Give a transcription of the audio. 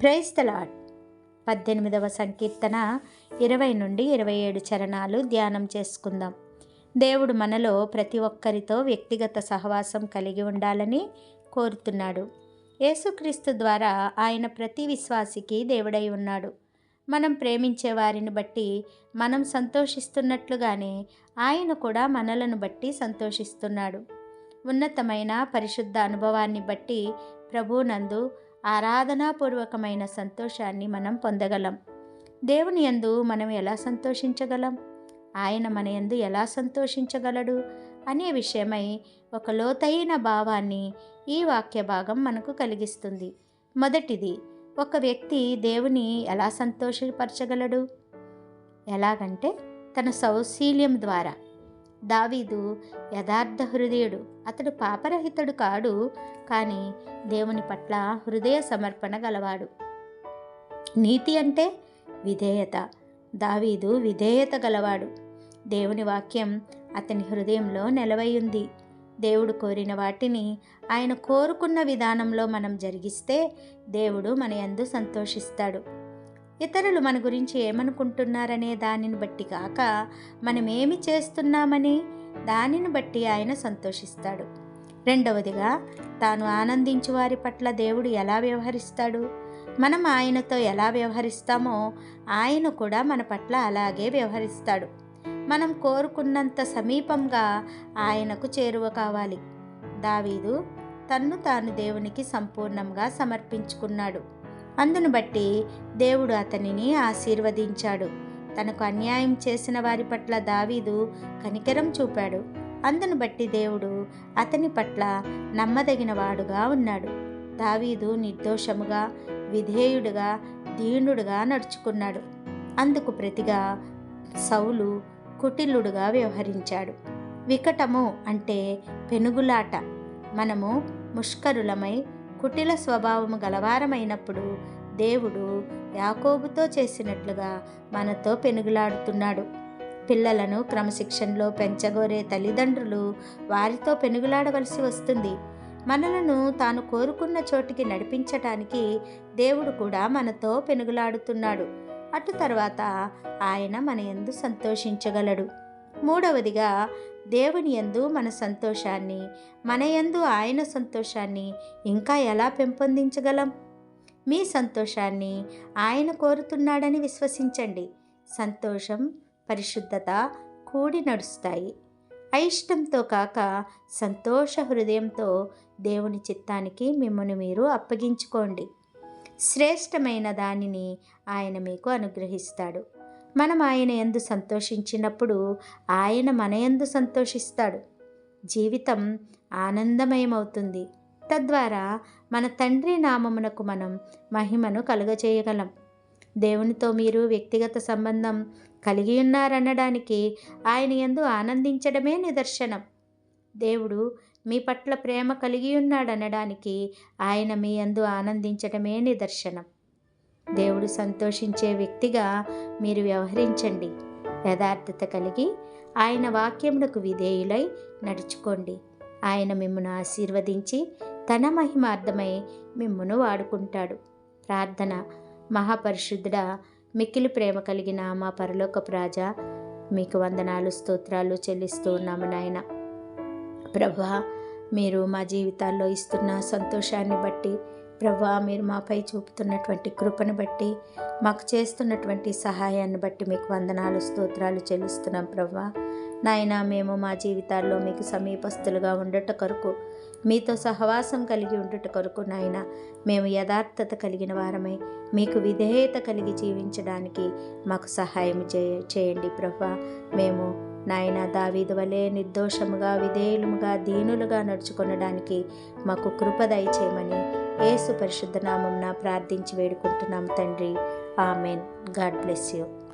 Praise the పద్దెనిమిదవ సంకీర్తన ఇరవై నుండి ఇరవై ఏడు చరణాలు ధ్యానం చేసుకుందాం. దేవుడు మనలో ప్రతి ఒక్కరితో వ్యక్తిగత సహవాసం కలిగి ఉండాలని కోరుతున్నాడు. యేసుక్రీస్తు ద్వారా ఆయన ప్రతి విశ్వాసికి దేవుడై ఉన్నాడు. మనం ప్రేమించే వారిని బట్టి మనం సంతోషిస్తున్నట్లుగానే ఆయన కూడా మనలను బట్టి సంతోషిస్తున్నాడు. ఉన్నతమైన పరిశుద్ధ అనుభవాన్ని బట్టి ప్రభునందు ఆరాధనాపూర్వకమైన సంతోషాన్ని మనం పొందగలం. దేవుని యందు మనం ఎలా సంతోషించగలం? ఆయన మన యందు ఎలా సంతోషించగలడు? అనే విషయమై ఒక లోతైన భావాన్ని ఈ వాక్య భాగం మనకు కలిగిస్తుంది. మొదటిది ఒక వ్యక్తి దేవుని ఎలా సంతోషపరచగలడు? ఎలాగంటే తన సౌశీల్యం ద్వారా. దావీదు యథార్థ హృదయుడు. అతడు పాపరహితుడు కాడు కానీ దేవుని పట్ల హృదయ సమర్పణ గలవాడు. నీతి అంటే విధేయత. దావీదు విధేయత గలవాడు. దేవుని వాక్యం అతని హృదయంలో నెలవై ఉంది. దేవుడు కోరిన వాటిని ఆయన కోరుకున్న విధానంలో మనం జరిగిస్తే దేవుడు మన యందు సంతోషిస్తాడు. ఇతరులు మన గురించి ఏమనుకుంటున్నారనే దానిని బట్టి కాక మనం ఏమి చేస్తున్నామని దానిని బట్టి ఆయన సంతోషిస్తాడు. రెండవదిగా తాను ఆనందించు వారి పట్ల దేవుడు ఎలా వ్యవహరిస్తాడు? మనం ఆయనతో ఎలా వ్యవహరిస్తామో ఆయన కూడా మన పట్ల అలాగే వ్యవహరిస్తాడు. మనం కోరుకున్నంత సమీపంగా ఆయనకు చేరువ కావాలి. దావీదు తన్ను తాను దేవునికి సంపూర్ణంగా సమర్పించుకున్నాడు. అందును బట్టి దేవుడు అతనిని ఆశీర్వదించాడు. తనకు అన్యాయం చేసిన వారి పట్ల దావీదు కనికరం చూపాడు. అందును బట్టి దేవుడు అతని పట్ల నమ్మదగిన వాడుగా ఉన్నాడు. దావీదు నిర్దోషముగా విధేయుడుగా దీనుడుగా నడుచుకున్నాడు. అందుకు ప్రతిగా సౌలు కుటిలుడుగా వ్యవహరించాడు. వికటము అంటే పెనుగులాట. మనము ముష్కరులమై కుటిల స్వభావము గలవారమైనప్పుడు దేవుడు యాకోబుతో చేసినట్లుగా మనతో పెనుగులాడుతున్నాడు. పిల్లలను క్రమశిక్షణలో పెంచగోరే తల్లిదండ్రులు వారితో పెనుగులాడవలసి వస్తుంది. మనలను తాను కోరుకున్న చోటికి నడిపించటానికి దేవుడు కూడా మనతో పెనుగులాడుతున్నాడు. అటు తర్వాత ఆయన మన ఎందు సంతోషించగలడు. మూడవదిగా దేవుని యందు మన సంతోషాన్ని మన యందు ఆయన సంతోషాన్ని ఇంకా ఎలా పెంపొందించగలం? మీ సంతోషాన్ని ఆయన కోరుతున్నాడని విశ్వసించండి. సంతోషం పరిశుద్ధత కూడి నడుస్తాయి. అయిష్టంతో కాక సంతోష హృదయంతో దేవుని చిత్తానికి మిమ్మల్ని మీరు అప్పగించుకోండి. శ్రేష్టమైన దానిని ఆయన మీకు అనుగ్రహిస్తాడు. మనం ఆయన ఎందు సంతోషించినప్పుడు ఆయన మన ఎందు సంతోషిస్తాడు. జీవితం ఆనందమయమవుతుంది. తద్వారా మన తండ్రి నామమునకు మనం మహిమను కలుగజేయగలం. దేవునితో మీరు వ్యక్తిగత సంబంధం కలిగి ఉన్నారనడానికి ఆయన ఎందు ఆనందించడమే నిదర్శనం. దేవుడు మీ పట్ల ప్రేమ కలిగి ఉన్నాడనడానికి ఆయన మీ యందు ఆనందించడమే నిదర్శనం. దేవుడు సంతోషించే వ్యక్తిగా మీరు వ్యవహరించండి. యథార్థత కలిగి ఆయన వాక్యమునకు విధేయులై నడుచుకోండి. ఆయన మిమ్మను ఆశీర్వదించి తన మహిమార్థమై మిమ్మును వాడుకుంటాడు. ప్రార్థన. మహాపరిశుద్ధుడ మిక్కిలి ప్రేమ కలిగిన మా పరలోక రాజా మీకు వందనాలు స్తోత్రాలు చెల్లిస్తూ ఉన్నాము నాయన. ప్రభా మీరు మా జీవితాల్లో ఇస్తున్న సంతోషాన్ని బట్టి ప్రభా మీరు మాపై చూపుతున్నటువంటి కృపను బట్టి మాకు చేస్తున్నటువంటి సహాయాన్ని బట్టి మీకు వందనాలు స్తోత్రాలు చెల్లిస్తున్నాం ప్రభా. నాయన మేము మా జీవితాల్లో మీకు సమీపస్తులుగా ఉండట కొరకు మీతో సహవాసం కలిగి ఉండుట కొరకు నాయన మేము యథార్థత కలిగిన వారమై మీకు విధేయత కలిగి జీవించడానికి మాకు సహాయం చేయండి ప్రభా. మేము నాయన దావీదు వలె నిర్దోషముగా విధేయులుగా దీనులుగా నడుచుకొనడానికి మాకు కృప దయచేయమని ఏసు పరిశుద్ధ నామంన ప్రార్థించి వేడుకుంటున్నాం తండ్రి. ఆమెన్. God bless you.